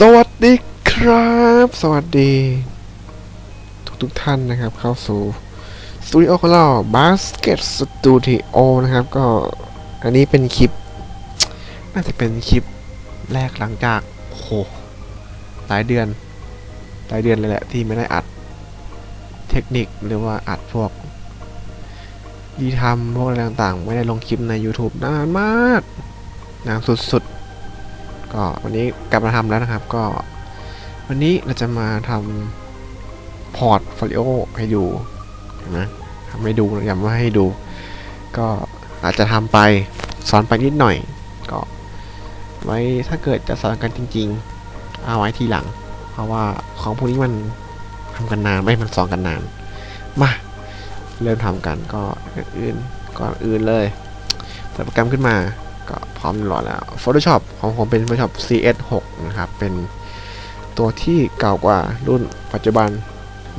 สวัสดีครับ สวัสดี ทุกทุกท่านนะครับ เข้าสู่สตูดิโอของเรา Basket Studio นะครับ ก็อันนี้เป็นคลิป น่าจะเป็นคลิปแรกหลังจากโอ้หหลายเดือน หลายเดือนเลยแหละ ที่ไม่ได้อัดเทคนิคหรือว่าอัดพวกยีทำพวกอะไรต่างๆ ไม่ได้ลงคลิปใน YouTube นานมากนานสุดๆ ก็วันนี้กลับมาทำแล้วนะครับก็ วันนี้เราจะมาทำพอร์ตโฟลิโอให้ดูเห็นไหมทำให้ดูย้ำว่าให้ดู ก็อาจจะทำไปสอนไปนิดหน่อย ก็ไว้ถ้าเกิดจะสอนกันจริง ๆ เอาไว้ทีหลัง เพราะว่าของพวกนี้มันทำกันนานไม่มันสอนกันนาน มาเริ่มทำกันก็ก่อนอื่นก่อนอื่นเลยเปิดโปรแกรมขึ้นมา ก็พร้อมรอแล้ว Photoshop ของผมเป็น Photoshop CS6 นะครับ เป็นตัวที่เก่ากว่ารุ่นปัจจุบัน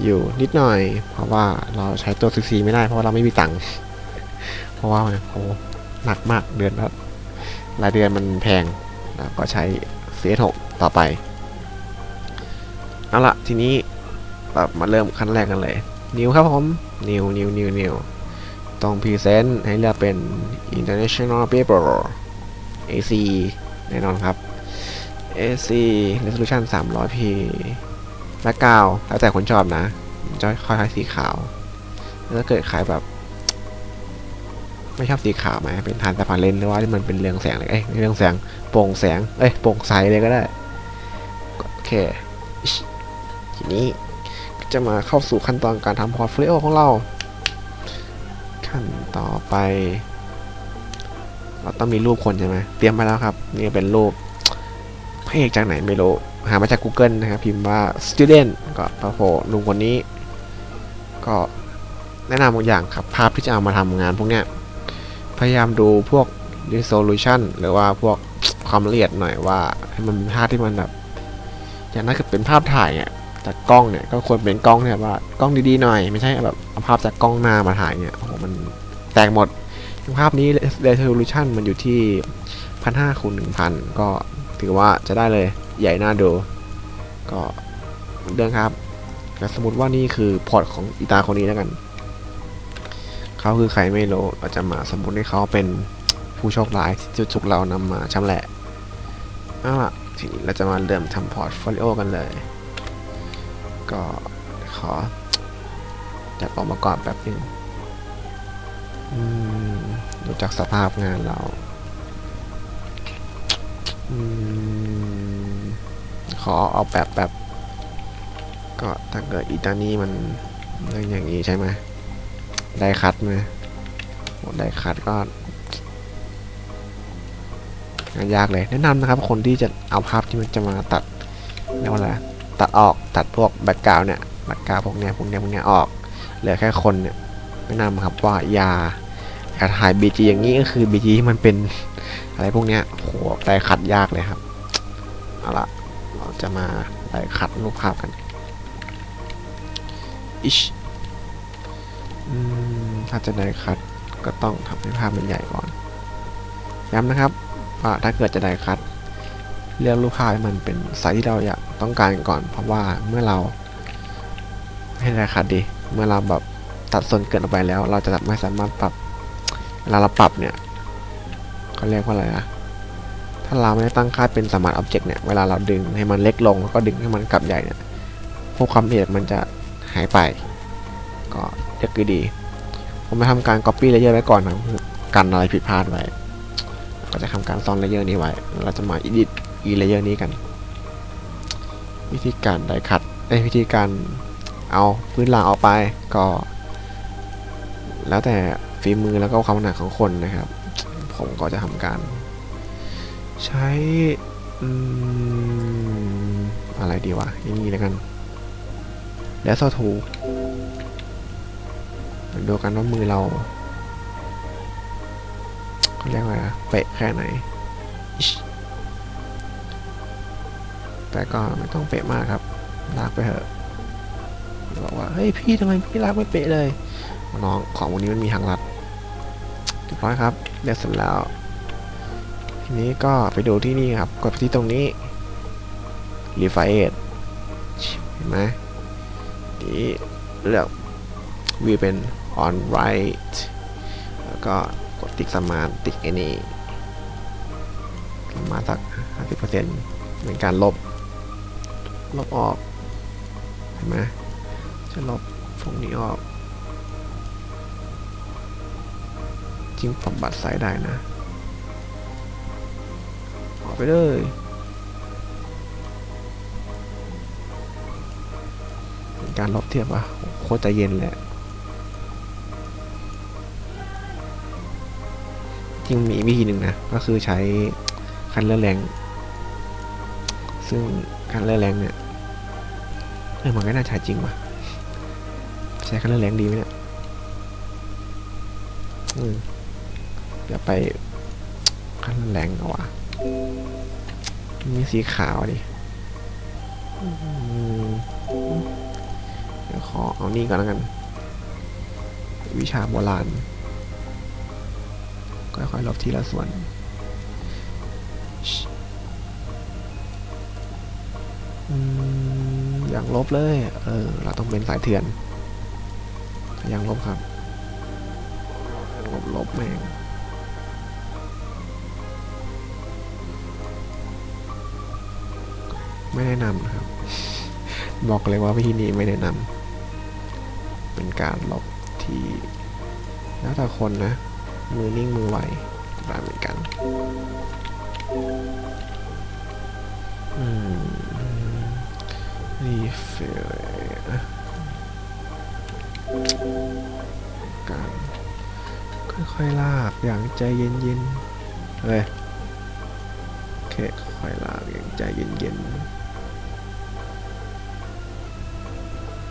อยู่นิดหน่อย เพราะว่าเราใช้ตัว CC ไม่ได้เพราะาเราไม่มีตังค์เพราะว่ามันโหหนักมากเดือนละรายเดือนมันแพงแล้วก็ใช้ CS6 ต่อไปเอาละทีนี้เรามาเริ่มขั้นแรกกันเลย นิวครับผม นิวนิวนิวนิว ต้องพรีเซนต์ให้เลือกเป็น international paper AC แน่นอนครับ AC resolution 300p และกาวแล้วแต่คนชอบนะจะค่อยใช้สีขาว แล้วถ้าเกิดขายแบบ ไม่ชอบสีขาวไหมเป็นทานสะพานเลนหรือว่าที่มันเป็นเรืองแสงเลยเอ้ยเรืองแสงโปร่งแสงเอ้ยโปร่งใสเลยก็ได้ โอเค ทีนี้จะมาเข้าสู่ขั้นตอนการทำพอร์ตโฟลิโอของเรา ไป เราต้องมีรูปคนใช่ไหมเตรียมมาแล้วครับ นี่เป็นรูปพระเอกจากไหนไม่รู้ หามาจาก Google นะครับ พิมพ์ว่า student ก็พระโผล่ลุงคนนี้ ก็แนะนำบางอย่างครับ ภาพที่จะเอามาทำงานพวกเนี้ย พยายามดูพวก resolution หรือว่าพวกความละเอียดหน่อยว่า ให้มันเป็นภาพที่มันแบบอย่างนั้นคือเป็นภาพถ่ายเนี่ยจากกล้องเนี่ยก็ควรเป็นกล้องเนี่ยว่ากล้องดีๆหน่อย ไม่ใช่แบบเอาภาพจากกล้องหน้ามาถ่ายเนี่ยโอ้โหมัน แตกหมด ภาพนี้ resolution มันอยู่ที่พันห้าคูณหนึ่งพันก็ถือว่าจะได้เลยใหญ่น่าดู ก็เหมือนเดิมครับแต่สมมติว่านี่คือพอร์ตของอีตาคนนี้แล้วกัน เขาคือใครไม่รู้เราจะมาสมมติให้เขาเป็นผู้โชคร้ายที่จุกเรานำมาชำแหละเอาล่ะทีนี้เราจะมาเริ่มทำพอร์ตโฟลิโอกันเลย ก็ขอจัดออกมาก่อนแป๊บนึง ดูจากสภาพงานเราอขอเอาแบบแบบ ก็ถ้าเกิดอีตานี่มันเรื่องอย่างนี้ใช่ไหมได้คัดไหมได้คัดก็งานยากเลย แนะนำนะครับ คนที่จะเอาภาพที่มันจะมาตัดเรียกว่าอะไรตัดออกตัดพวกแบ็กกราวเนี่ยแบ็กกราวพวกเนี้ยพวกเนี้ยพวกเนี้ยออกเหลือแค่คนเนี่ย แนะนำครับว่าอย่าอย่าถ่าย BG อย่างนี้ก็คือ BG ที่มันเป็นอะไรพวกเนี้ยโหได้คัดยากเลยครับเอาละเราจะมาได้คัดรูปภาพกันอิชอืมถ้าจะได้คัดก็ต้องทำให้ภาพมันใหญ่ก่อน ย้ำนะครับว่าถ้าเกิดจะได้คัดเลือกรูปภาพให้มันเป็นไซส์ที่เราอยากต้องการก่อน เพราะว่าเมื่อเราให้ได้คัดดี เมื่อเราแบบัดส่วนเกินออกไปแล้ว เราจะไม่สามารถปรับเวลาเราปรับเนี่ยเขาเรียกว่าอะไรนะถ้าเราไม่ได้ตั้งค่าเป็นสมาร์ทอ็อบเจกต์เนี่ยเวลาเราดึงให้มันเล็กลงแล้วก็ดึงให้มันกลับใหญ่เนี่ยพวกความละเอียดมันจะหายไป ก็เรียกคือดี ผมจะทำการ copy layer ไว้ก่อนนะกันอะไรผิดพลาดไว้ ก็จะทำการซ่อน layer นี้ไว้ เราจะมา edit e layer นี้กัน วิธีการไดคัดเอ้วิธีการเอาพื้นหลังออกไปก็ แล้วแต่ฝีมือแล้วก็ความถนัดของคนนะครับ ผมก็จะทำการ ใช้อือะไรดีวะอย่างนี้แล้วกัน แล้วโซทูดูกันว่ามือเราเขาเรียกว่าเป๊ะแค่ไหน แต่ก็ไม่ต้องเป๊ะมากครับ ลากไปเถอะบอกว่า เฮ้ยพี่ทำไมพี่ลากไม่เป๊ะเลย น้องของวันนี้มันมีทางลัดเรียบร้อยครับเรียบเสร็จแล้วทีนี้ก็ไปดูที่นี่ครับ กดไปที่ตรงนี้รีไฟเอทเห็นไหมนี่เลือกวีเป็น on right แล้วก็กดติ๊กสมานติ๊กไอ้นี่มาสัก 50%เป็นการลบ ลบออก เห็นไหมจะลบพวกนี้ออก จริงปรับบัตรไซด์ได้นะออกไปเลยการลบเทียบอะโคตรใจเย็นแหละจริงมีวิธีหนึ่งนะ ก็คือใช้คันเลอร์แรง ซึ่งคันเลอร์แรงเนี่ยเออมันก็น่าใช้จริงว่ะใช้คันเลอร์แรงดีไหมเนี่ย อืม เดี๋ยวไปคันแรงเอาว่ะมีสีขาวดิเดี๋ยวขอเอานี่ก่อนแล้วกัน วิชาโบราณ ค่อยๆลบทีละส่วนอืมอย่างลบเลย เออ เราต้องเป็นสายเถื่อน อย่างลบครับ ลบลบแม่ง ไม่แนะนำนะครับบอกเลยว่าวิธีนี้ไม่แนะนำเป็นการลบที่แล้วแต่คนนะ มือนิ่งมือไวได้เหมือนกันอืมรีเฟลการค่อยๆลากอย่างใจเย็นๆเฮ้ยโอเคค่อยๆลากอย่างใจเย็นๆ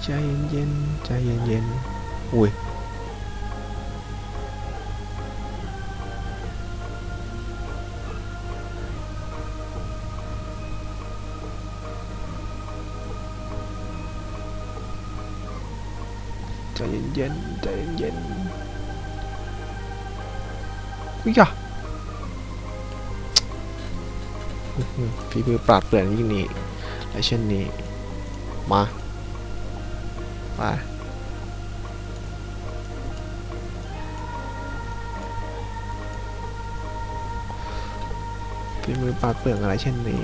ใจเย็นๆใจเย็นๆอุ้ยใจเย็นๆใจเย็นๆอุ้ยอะฝีมือปราดเปรื่องยิ่งนี้และเช่นนี้ มา ไปฝีมือปาดเปรื่องอะไรเช่นนี้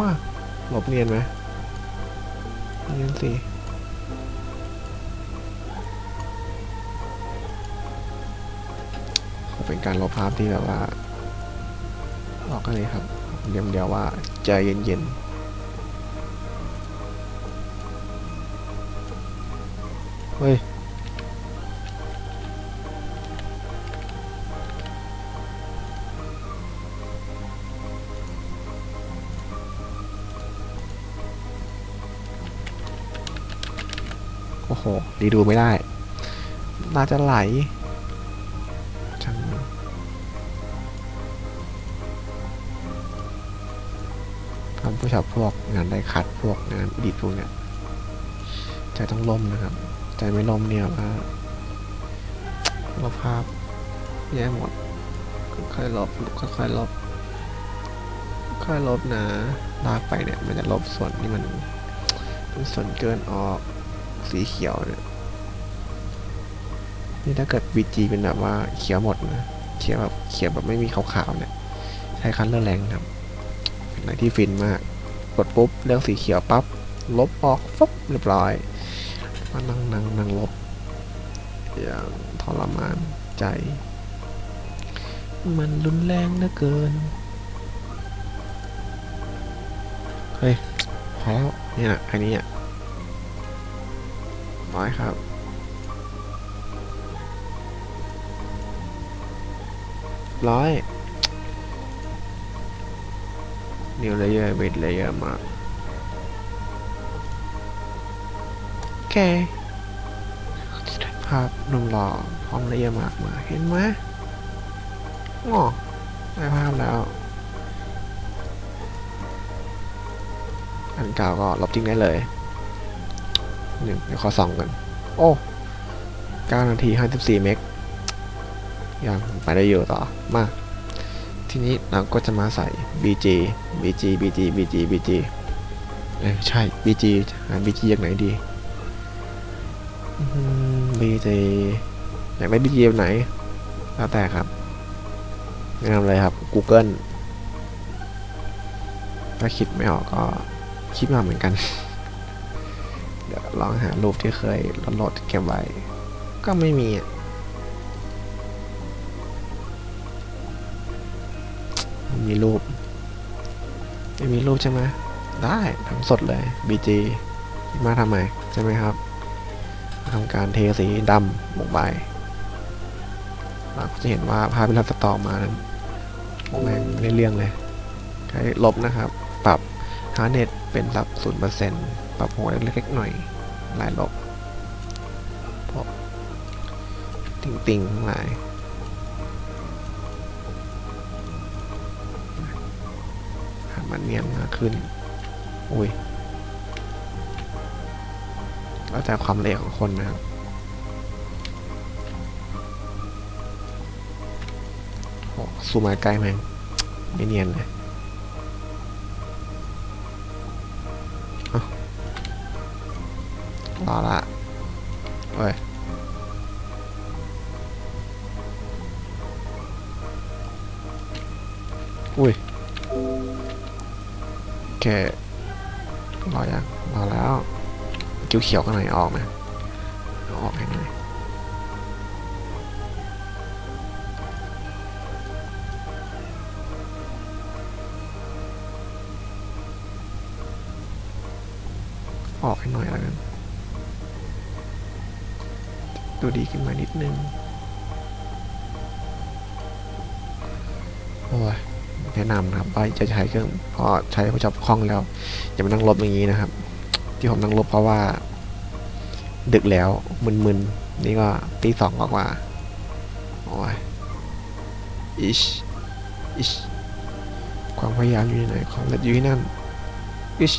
มาหลบเนียนไหมเนียนสิเป็นการลบภาพที่แบบว่าบอกกันเลยครับเดียวเดียวว่าใจเย็นๆ ฮ้ย โอ้โห ดีดูไม่ได้ น่าจะไหลช่างทำผู้ชอบพวกงานได้คัดพวกงานดิดพวกเนี้ยใจต้องล่มนะครับ ใจไม่ล่มเนี่ยว่าลบภาพแย่หมดค่อยๆลบค่อยๆลบค่อยๆลบนะลากไปเนี่ย มันจะลบส่วนที่มันเป็นส่วนเกินออกสีเขียวเนี่ยนี่ถ้าเกิด VG เป็นแบบว่าเขียวหมดนะเขียวแบบเขียวแบบไม่มีขาวๆเนี่ยใช้คันเลอร์แรงครับเป็นอะไรที่ฟินมาก กดปุ๊บเลือกสีเขียวปั๊บลบออกฟุ๊บเรียบร้อย มานั่งนั่งนั่งลบอย่างทรมานใจ มันรุนแรงเหลือเกิน เฮ้ยพอแล้วเนี่ยนะอันนี้อะร้อยครับร้อยนิวเลเยอร์เบดเลเยอร์มาก โอเคภาพหนุ่มหล่อพร้อมเลเยอร์มากมาเห็นไหมอ๋อได้ภาพแล้ว อันเก่าก็ลบทิ้งได้เลยหนึ่งเดี๋ยวขอส่องกัน โอ้9นาที54เมกยังไปได้อยู่ต่อ มา ทีนี้เราก็จะมาใส่ bg bg bg bg bg เอ้ใช่ bg หา bg จากไหนดี อืม bg อยากได้ bg แบบไหนแล้วแต่ครับแนะนำเลยครับ Google ถ้าคิดไม่ออกก็คิดมาเหมือนกัน เดี๋ยวลองหารูปที่เคยโหลดเก็บไว้ ก็ไม่มีอะมีรูป ไม่มีรูปใช่ไหมได้ทำสดเลย BG มาทำไมใช่ไหมครับ ทำการเทสีดำลงไปเราก็จะเห็นว่าภาพที่เราสตอมานั้นโอแม่งไม่ได้เรื่องเลยใช้ลบนะครับ ปรับฮาร์เน็ตเป็นสับศูนย์เปอร์เซ็นต์ปรับหัวเล็กๆหน่อยลายลบพบติ่งติ่งๆทั้งหลายมันเนียนมากขึ้น อุ้ย แล้วแต่ความละเอียดของคนนะครับโอ้ซูมาใกล้แม่งไม่เนียนเลยรอละเว้ยอุ้ยโอเค เขียวเขียวๆกันหน่อยออกไหมออกให้หน่อยออกให้หน่อยแล้วกันดูดีขึ้นมานิดนึง โอ้ยแนะนำนะครับว่าจะใช้เครื่องพอใช้พอจับคล่องแล้ว อย่ามานั่งลบอย่างนี้นะครับ ที่ผมนั่งลบเพราะว่า ดึกแล้วมึนๆ นี่ก็ตีสองกว่าโอ้ยอิชอิชความพยายามอยู่ที่ไหนความเล็ดอยู่ที่นั่นอิช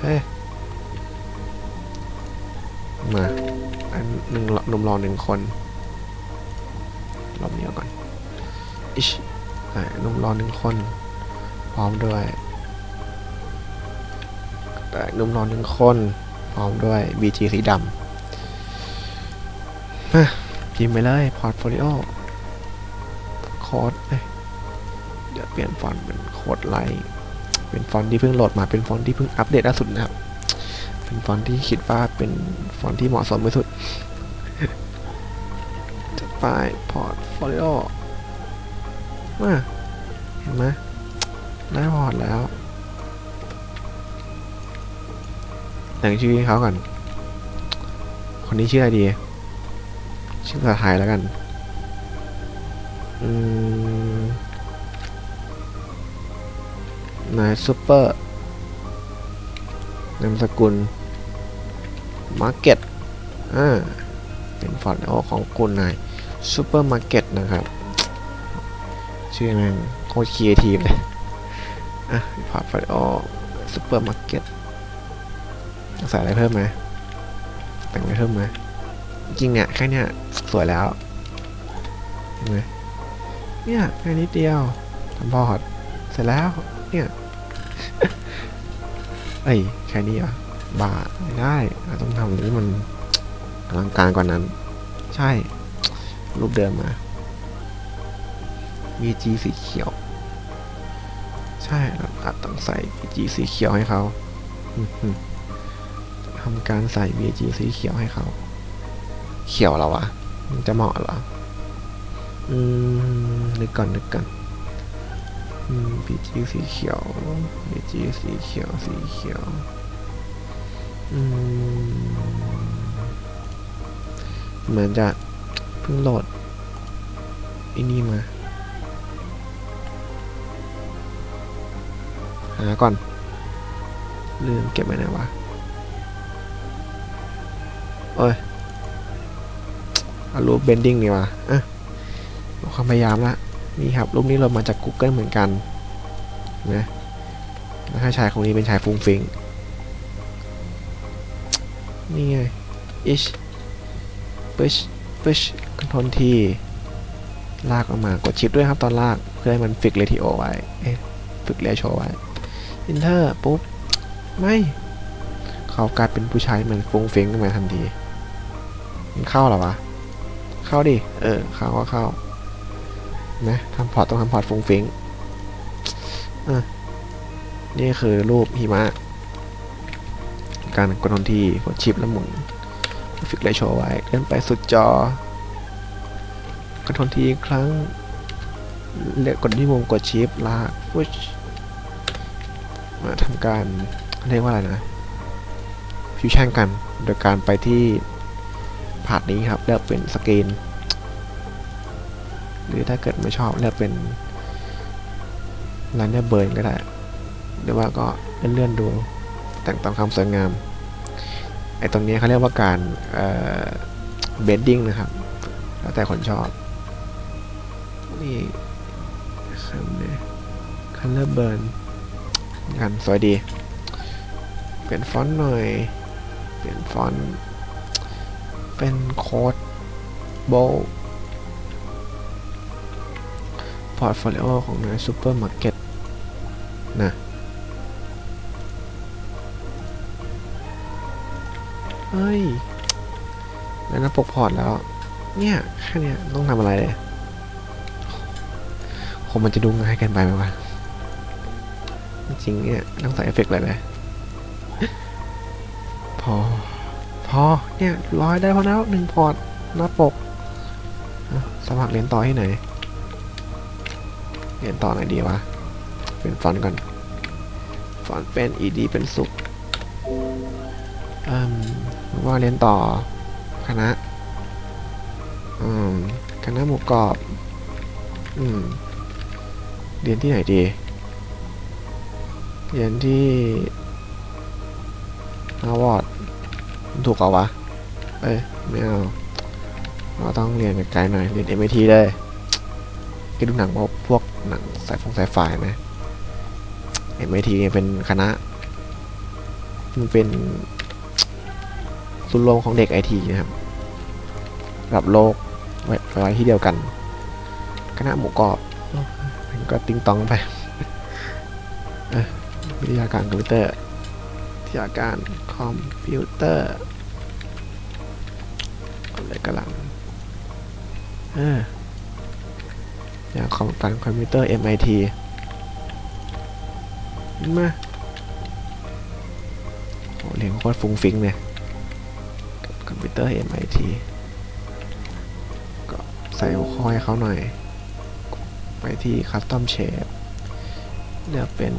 เฮ้มาอันหนึ่งหนุ่มรอหนึ่งคนรอบนี้อก่อนอิชอ่านุ่มรอหนึ่งคน พร้อมด้วยแต่นุ่มรอหนึ่งคนพร้อมด้วย BG สีดำมาพิมพ์ไปเลยพอร์ตโฟลิโอโค้ดเอ้ยเดี๋ยวเปลี่ยนฟอนต์เป็นโค้ดไลท์เป็นฟอนต์ที่เพิ่งโหลดมาเป็นฟอนต์ที่เพิ่งอัปเดตล่าสุดนะครับ เป็นฟอนต์ที่คิดว่าเป็นฟอนต์ที่เหมาะสมที่สุดจัดไปพอร์ตโฟลิโอมาเห็นไหม ได้พอร์ตแล้ว แต่งชื่อให้เขาก่อน คนนี้ชื่ออะไรดี ชื่อภาษาไทยแล้วกัน อืมนายซูเปอร์นามสกุลมาร์เก็ตอ่าเป็นฟอนต์โอของคุณนายซูเปอร์มาร์เก็ตนะครับ ชื่อแม่งโคตรครีเอทีฟเลย อะพอร์ตโฟลิโอซูเปอร์มาร์เก็ตใส่อะไรเพิ่มไหมแต่งอะไรเพิ่มไหมจริงเนี่ยแค่เนี้ยสวยแล้วเห็นไหมเนี่ยแค่นิดเดียวทำพอร์ตเสร็จแล้วเนี่ยเอ้ยแค่นี้อะบาไม่ได้ต้องทำนี้มันอลังการกว่านั้น ใช่ รูปเดิมมา BG สีเขียว ช่เราอาจต้องใส่ BG สีเขียวให้เขาอือหือทำการใส่ BG สีเขียวให้เขา เขียวแล้ววะมันจะเหมาะเหรอ อืมนึกก่อนนึกก่อนอืม BG สีเขียว BG สีเขียว สีเขียว อืมเหมือนจะเพิ่งโหลดไอ้นี่มาาก่อน ลืมเก็บไว้ไหนวะโอ้ยเอารูปเบนดิ้งนี่วะอะความพยายามละนี่ครับ รูปนี้เรามาจาก Google เหมือนกันนะแล้วให้ชายคนนี้เป็นชายฟุ้งฟิงนี่ไง ish push push ก็ทนที่ลากออกมากดชิปด้วยครับตอนลากเพื่อให้มันฟิกเรทิโอไว้เอ๊ะฟิกเรโชไว้ อินเทอร์ปุ๊บ ไม่ เขากลายเป็นผู้ชายเหมือนฟงเฟงขึ้นมาทันทีมันเข้าหรอวะ เข้าดิ เออ เข้าก็เข้า นะทำพอร์ตต้องทำพอร์ตฟงเฟงอะนี่คือรูปหิมะ การกดทนที่กดชิปแล้วหมุนฟิกไลโชว์ไว้เลื่อนไปสุดจอกดทนทีอีกครั้งเลือกกดที่มุมกดชิปลากฟุช มาทำการเรียกว่าอะไรนะฟิวชั่นกัน โดยการไปที่พาร์ทนี้ครับเลือกเป็นสกรีนหรือถ้าเกิดไม่ชอบเลือกเป็นไลเนอร์เบิร์นก็ได้หรือว่าก็เลื่อนๆดูแต่งตามความสวยงามไอ้ตรงนี้เขาเรียกว่าการเบดดิ้งนะครับ แล้วแต่คนชอบนี่คันนี้คันเลอร์เบิร์น กัน สวยดี เปลี่ยนฟอนต์หน่อย เปลี่ยนฟอนต์ เป็นโค้ดโบพอร์ตโฟลิโอของนายซูเปอร์มาร์เก็ตนะเฮ้ย แล้วนะปกพอร์ตแล้ว เนี่ย แค่เนี้ยต้องทำอะไรเลยคงมันจะดูง่ายเกินไปไหมวะ จริงเนี่ยต้องใส่เอฟเฟกต์เลยเลยพอ พอ เนี่ยร้อยได้พอแล้วหนึ่งพอร์ตหน้าปก สมัครเรียนต่อที่ไหน เรียนต่อไหนดีวะ เป็นฟอนต์ก่อน ฟอนต์เป็น ed เป็นสุขอืมว่าเรียนต่อคณะอืมคณะหมูกรอบอืมเรียนที่ไหนดี เรียนที่ฮาวอดถูกเอาวะ เอ้ย ไม่เอาเราต้องเรียนไกลๆหน่อย เรียน MIT เลยก็ดูหนังพวกพวกหนังสายฟงสายไฟไหม MIT เนี่ยเป็นคณะ มันเป็นศูนย์รวมของเด็กไอทีนะครับระดับโลกไว้ไว้ที่เดียวกัน คณะหมูกรอบมันก็ติงตองไป วิทยาการคอมพิวเตอร์วิทยาการคอมพิวเตอร์อะไรกำลังเอออย่างของการคอมพิวเตอร์ MIT มาโอ้เรียนโคตรฟุ้งฟิ้งเลยคอมพิวเตอร์ MIT ก็ใส่หัวข้อให้เขาหน่อย ไปที่ Custom Shape เลือกเป็น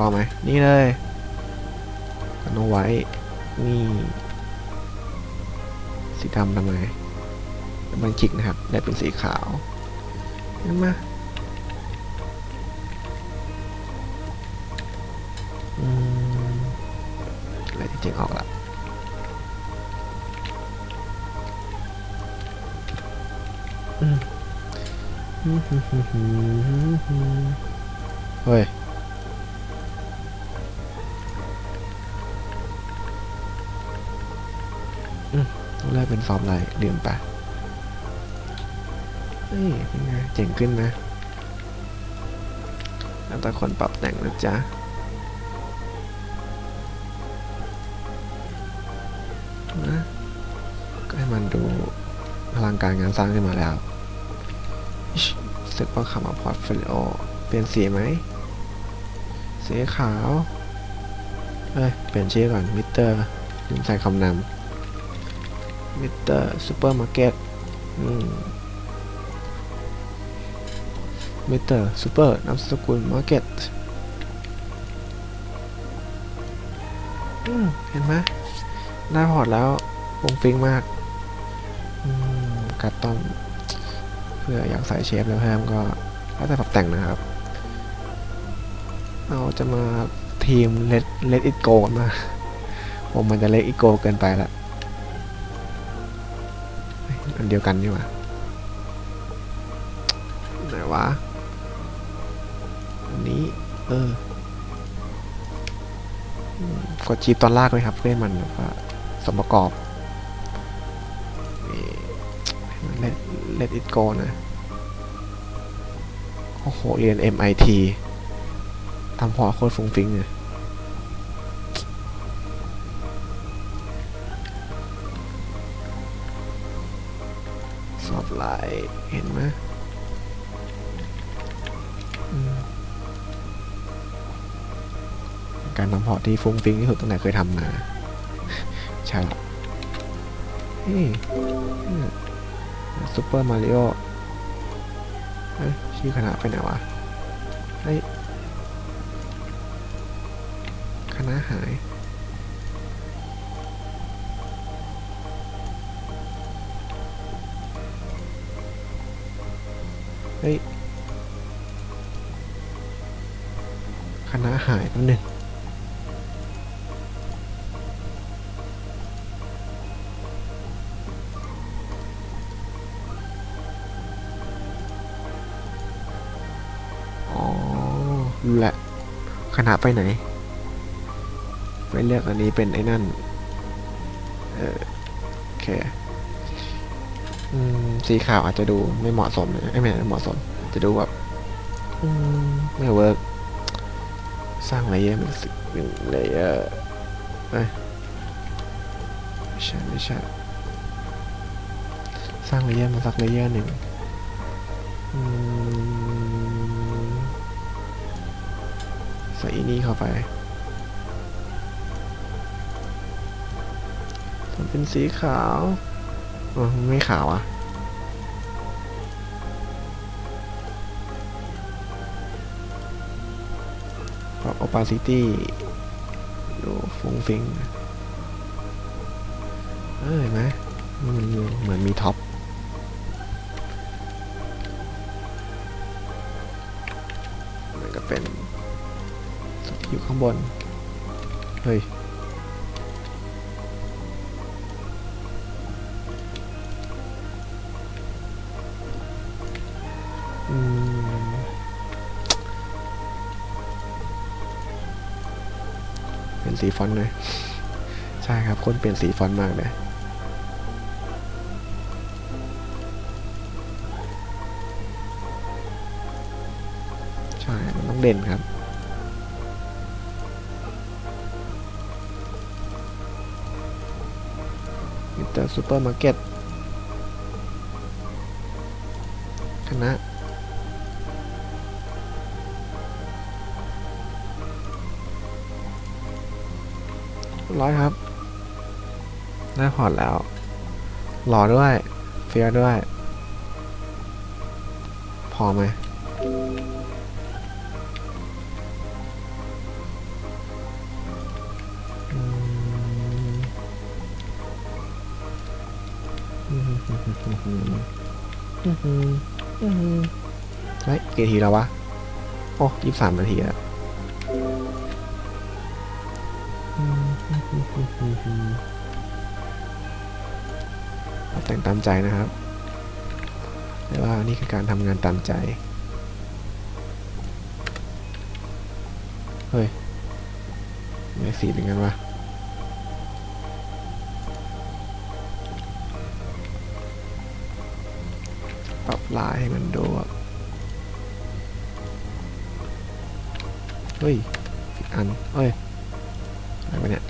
อไหมนี่เลยกันเอาไว้ นี่สีดำทำไมมันคลิกนะครับ ได้เป็นสีขาวเห็นไหมอืมอะไรจริงๆออกละอืมเฮ้ย เลือกเป็นฟอร์มอะไรลืมไปนี่เป็นไงเจ๋งขึ้นไหมแล้วแต่คนปรับแต่งนะจ๊ะนะก็ให้มันดูพลังการงานสร้างขึ้นมาแล้วสึกว่าคำว่าพอร์ตโฟลิโอเปลี่ยนสีไหม สีขาว เอ้ย เปลี่ยนชื่อก่อนมิเตอร์ลืมใส่คำนำ มิตอร์ซูเปอร์มาร์เก็ตมิตอร์ซูเปอร์นามสกุลมาร์เก็ตเห็นไหมได้พอร์ตแล้ววงฟิงมากกัดต้อมเพื่ออยากใส่เชฟแล้วเพิ่มก็แล้วแต่ปรับแต่งนะครับ เราจะมาทีมเลดเลดอิโกกันมา ผมมันจะเลดอิโกเกินไปละ อันเดียวกันนี่หว่าไหนวะ อันนี้ เออกดจีบตอนลากเลยครับ เพื่อมันแบบว่าสมประกอบ let let it go นะ โอ้โห เรียน MIT ทำพอโคตรฟุ้งฟิ้งเลย สอบลน์เห็นไหมการทำเพอร์ตที่ฟุ้งฟิ้งที่สุดตั้งแต่เคยทำมา ใช่ละนี่ซูเปอร์มาริโอชื่อคณะไปไหนวะเฮ้ยคณะหาย เฮ้ยคณะหายแป๊บหนึงอ๋อรู้แหละคณะไปไหน ไปเลือกอันนี้เป็นไอ้นั่น เออโอเค สีขาวอาจจะดูไม่เหมาะสมนะไอ้ยไม่ไม่เหมาะสม จะดูแบบไม่เวิร์กสร้างเลเยอร์เป็นสิหนึ่งเลเยอร์ไม่ใช่ไม่ใช่สร้างเลเยอร์มาสักเลเยอร์หนึ่งใส่อีนี่เข้าไปมันเป็นสีขาว ไม่ขาวอะปรับ opacity ดูฟุ้งฟิงเออเห็นไหมมันเหมือนมีท็อปมันก็เป็นสุดอยู่ข้างบน เฮ้ย สีฟอนต์เลย ใช่ครับ คนเปลี่ยนสีฟอนต์มากเลยใช่มันต้องเด่นครับมิเตอร์ซูเปอร์มาร์เก็ตคณะ ร้อยครับได้พอแล้วหล่อด้วย เฟียด้วย พอไหมเฮ้มกี่ทีมล้ววะ โอ้ยี่สามนาทีแล้ม แต่งตามใจนะครับแต่ว่านี่คือการทำงานตามใจ เฮ้ยไม่สีเป็นกันวะปรับลายให้มันดูเฮ้ย อันเฮ้ย อะไรวะเนี่ย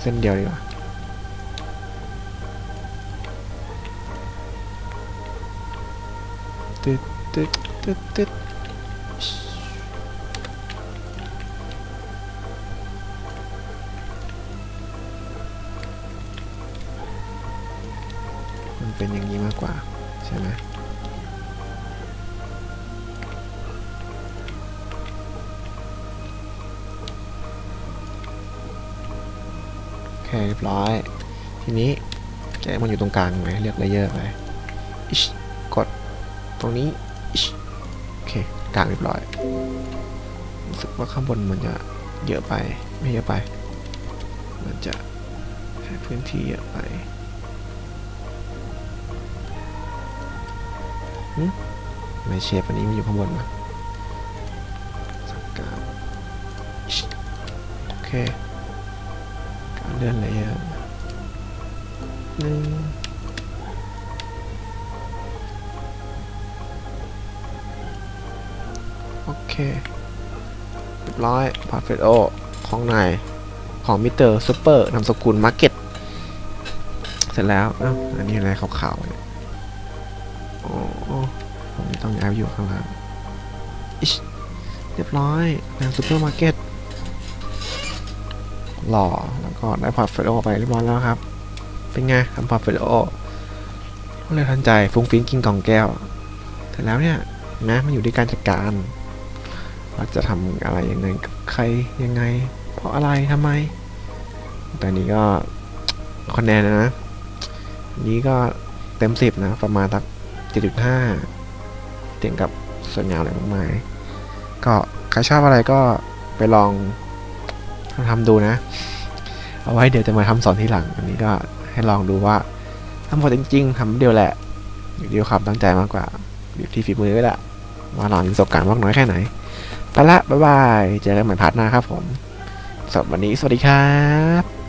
เส้นเดียวดีกว่า ตึ๊ดตึ๊ดตึ๊ดตึ๊ดมันเป็นอย่างนี้มากกว่า ใช่ไหมโอเคเรียบร้อย ทีนี้แกมันอยู่ตรงกลางไหมเลือกเลเยอร์ไปอิชกด ตรงนี้โอเคกลางเรียบร้อยรู้สึกว่าข้างบนมันจะเยอะไปไม่เยอะไป มันจะใช้พื้นที่เยอะไปไม่เชฟอันนี้มันอยู่ข้างบนมาสักการโอเคการเลื่อนเลเยอร์หนึ่ง เคเรียบร้อยพาเฟโอของนายของมิสเตอร์ซูเปอร์นามสกุลมาร์เก็ตเสร็จแล้วอ้าอันนี้อะไรขาวๆเนี่ยอ๋อผมต้องย้ายอยู่ข้างล่างอิชเรียบร้อยนางซูเปอร์มาร์เก็ตหล่อแล้วก็ได้พอร์ตโฟลิโอไปเรียบร้อยแล้วครับ เป็นไงทำพอร์ตโฟลิโอเร็วทันใจฟุ้งฟิ้งกินกล่องแก้ว เสร็จแล้วเนี่ยนะมันอยู่ที่การจัดการ ว่าจะทำอะไรยังไงกับใครยังไง เพราะอะไรทำไม แต่นี้ก็คะแนนนะ นี้ก็เต็มสิบนะ ประมาณสักเจ็ดจุดห้าเทียงกับส่วนงานอะไรมากมาย ก็ใครชอบอะไรก็ไปลองทำดูนะ เอาไว้เดี๋ยวจะมาทำสอนทีหลัง อันนี้ก็ให้ลองดูว่าทำหมดจริงๆทำเดียวแหละอยู่ที่ความตั้งใจมากกว่าอยู่ที่ฝีมือก็แหละว่าเรามีประสบการณ์มากน้อยแค่ไหน ไปละบ๊ายบาย เจอกันใหม่พาร์ทหน้าครับผมสำหรับวันนี้สวัสดีครับ